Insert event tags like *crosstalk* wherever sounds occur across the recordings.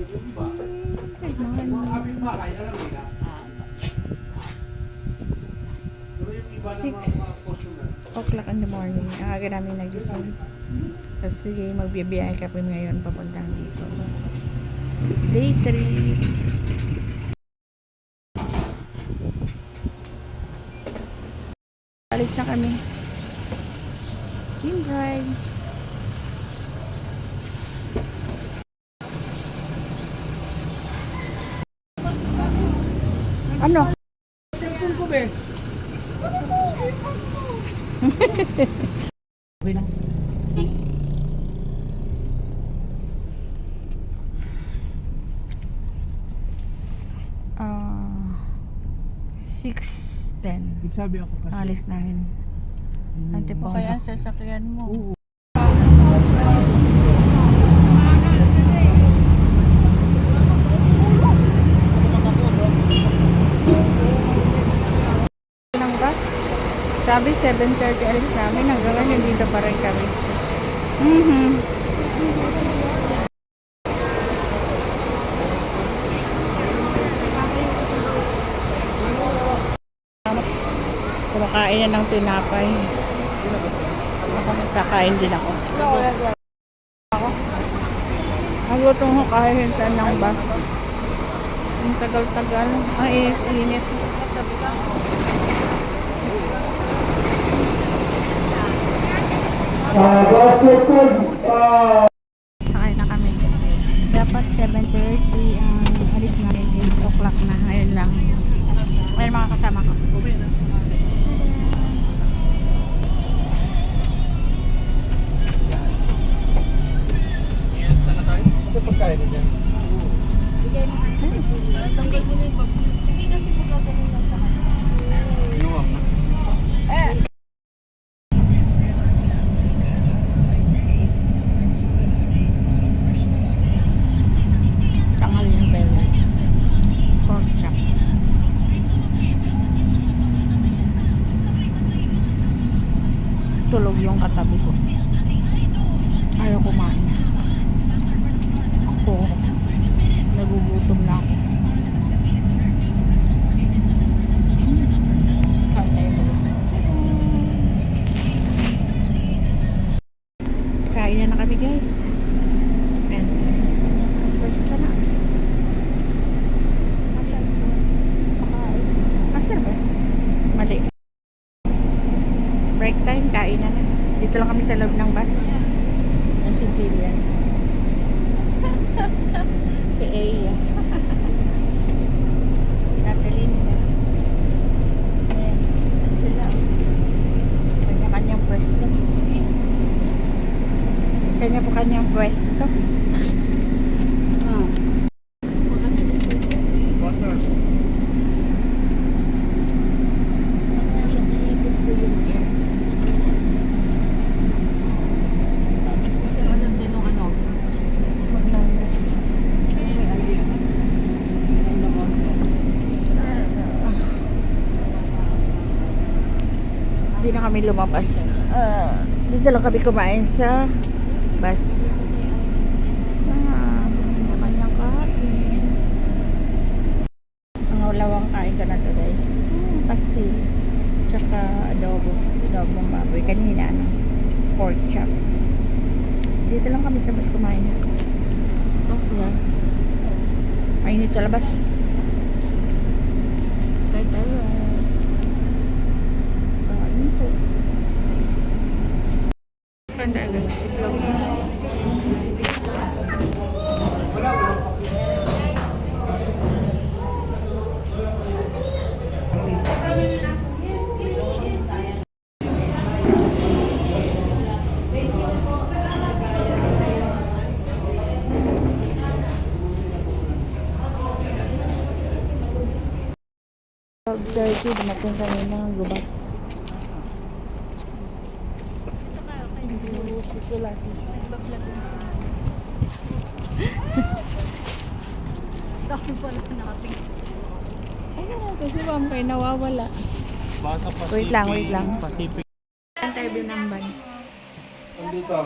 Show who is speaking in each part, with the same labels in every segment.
Speaker 1: Good morning. Six o'clock in the morning. Aga namin nagising. Kasi magbibiyahe kami ngayon papuntang dito. Day 3. Alis na kami. Team ride. Ano?
Speaker 2: Cellphone ko, be. Okay lang. *laughs*
Speaker 1: Ah, 6.10.
Speaker 2: Sabi ako kasi.
Speaker 1: Alis namin.
Speaker 2: Hmm.
Speaker 1: Antipolo.
Speaker 3: Kaya ang sasakyan mo.
Speaker 2: Oo.
Speaker 1: ng bus. Sabi 7.30 alis namin. Hanggang ngayon nandito pa rin kami. Mhm. Kumakain na ng tinapay. Ako kakain din ako. Ako. Ang lutong ko kahit hintayin ng bus. Ang tagal-tagal. Ang init-init. Sakay na kami. Dapat 7.30 ang alis namin. 8 o'clock na. Ayun lang. Ayun mga kasama ko. Tulog yung katabi ko. Ayaw kumain. Ako, nagugutom na ako. Kain na na kami guys. And first ka na. Asa ba? Mali. Break time, kain na na. Dito lang kami sa loob ng bus. Ng civilian. *laughs* si Aya. *laughs* Natalie nila. Ayan. Sila. Kanya-kanyang pwesto. Kanya po kanyang pwesto.
Speaker 2: Water.
Speaker 3: Alam din nung ano.
Speaker 1: Hindi na kami lumabas. Ah, dito lang kami kumain sa bus. Ah, kanyang kain. Ang ulawang kain ko na to guys. Hmm, pastil. Tsaka adobo. Adobong baboy. Kanina ano, pork chop. Dito lang kami sa bus kumain. Okay. Mainit sa labas. Kahit 12.30, dumating kami ng gubat.
Speaker 3: Dami pala nakating.
Speaker 1: Ayun na, kasi ma'am kayo nawawala. Wait lang, wait lang.
Speaker 2: Pacific.
Speaker 1: Saan tayo binambay?
Speaker 2: Andito.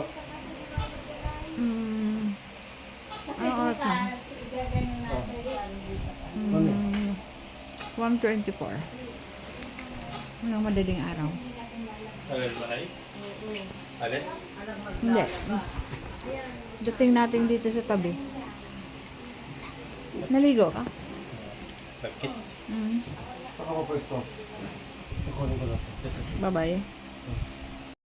Speaker 1: Hmm. Ah, ano oras na? Hmm. 124. Walang madaling araw.
Speaker 2: Kayo? Alis?
Speaker 1: Hindi. Dating natin dito sa tabi. Naligo ka?
Speaker 2: Bakit?
Speaker 1: Mm. Bye-bye.